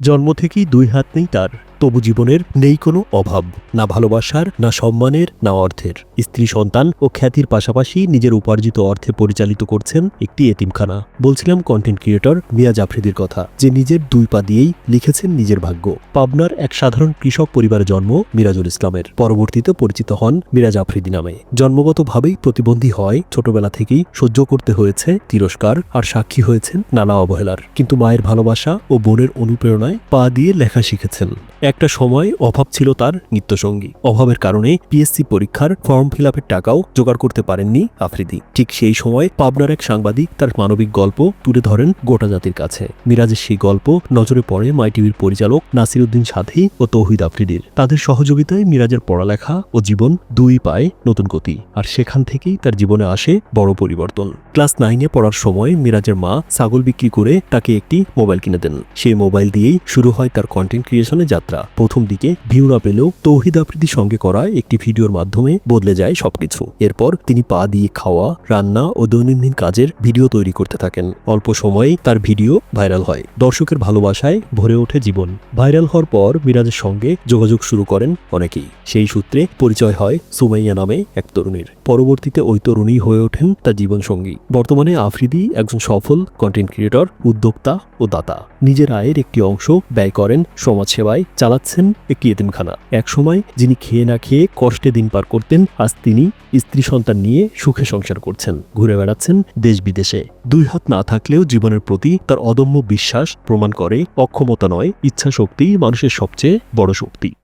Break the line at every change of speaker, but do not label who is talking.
জন্ম থেকেই দুই হাত নেই তার। তবু জীবনের নেই কোনো অভাব, না ভালোবাসার, না সম্মানের, না অর্থের। স্ত্রী, সন্তান ও খ্যাতির পাশাপাশি নিজের উপার্জিত অর্থে পরিচালিত করছেন একটি এতিমখানা। বলছিলাম কন্টেন্ট ক্রিয়েটর মিয়া জাফরিদির কথা, যে নিজের দুই পা দিয়েই লিখেছেন নিজের ভাগ্য। পাবনার এক সাধারণ কৃষক পরিবারে জন্ম মিরাজুল ইসলামের। পরবর্তীতে পরিচিত হন মিরাজ আফ্রিদি নামে। জন্মগতভাবেই প্রতিবন্ধী হয়, ছোটবেলা থেকেই সহ্য করতে হয়েছে তিরস্কার আর সাক্ষী হয়েছেন নানা অবহেলার। কিন্তু মায়ের ভালোবাসা ও বোনের অনুপ্রেরণায় পা দিয়ে লেখা শিখেছেন। একটা সময় অভাব ছিল তার নিত্যসঙ্গী। অভাবের কারণে পিএসসি পরীক্ষার ফর্ম ফিল টাকাও জোগাড় করতে পারেননি আফ্রিদি। ঠিক সেই সময় পাবনার এক সাংবাদিক তার মানবিক গল্প তুলে ধরেন গোটা জাতির কাছে। মিরাজের সেই গল্প নজরে পড়ে মাই টিভির পরিচালক নাসিরুদ্দিন সাথী ও তৌহিদ আফ্রিদির। তাদের সহযোগিতায় মিরাজের পড়ালেখা ও জীবন দুই পায় নতুন গতি, আর সেখান থেকেই তার জীবনে আসে বড় পরিবর্তন। ক্লাস নাইনে পড়ার সময় মিরাজের মা ছাগল বিক্রি করে তাকে একটি মোবাইল কিনে দেন। সেই মোবাইল দিয়েই শুরু হয় তার কন্টেন্ট ক্রিয়েশনের যাত্রা। প্রথম দিকে ভিউ না পেলেও তৌহিদ আফ্রিদির সঙ্গে করা একটি ভিডিওর মাধ্যমে বদলে যায় সবকিছু। এরপর তিনি পা দিয়ে খাওয়া, রান্না ও দৈনন্দিন কাজের ভিডিও তৈরি করতে থাকেন। অল্প সময়েই তার ভিডিও ভাইরাল হয়। দর্শকের ভালোবাসায় ভরে ওঠে জীবন। ভাইরাল হওয়ার পর মিরাজের সঙ্গে যোগাযোগ শুরু করেন অনেকেই। সেই সূত্রে পরিচয় হয় সুমাইয়া নামে এক তরুণীর। পরবর্তীতে ওই তরুণী হয়ে ওঠেন তার জীবনসঙ্গী। বর্তমানে আফ্রিদি একজন সফল কন্টেন্ট ক্রিয়েটর উদ্যোক্তা ও দাতা। নিজের আয়ের একটি অংশ ব্যয় করেন সমাজসেবায় চালাচ্ছেন একটি এতিমখানা একসময় যিনি খেয়ে না খেয়ে কষ্টে দিন পার করতেন, আজ তিনি স্ত্রী সন্তান নিয়ে সুখে সংসার করছেন, ঘুরে বেড়াচ্ছেন দেশ বিদেশে। দুই হাত না থাকলেও জীবনের প্রতি তার অদম্য বিশ্বাস প্রমাণ করে, অক্ষমতা নয় ইচ্ছা শক্তি মানুষের সবচেয়ে বড় শক্তি।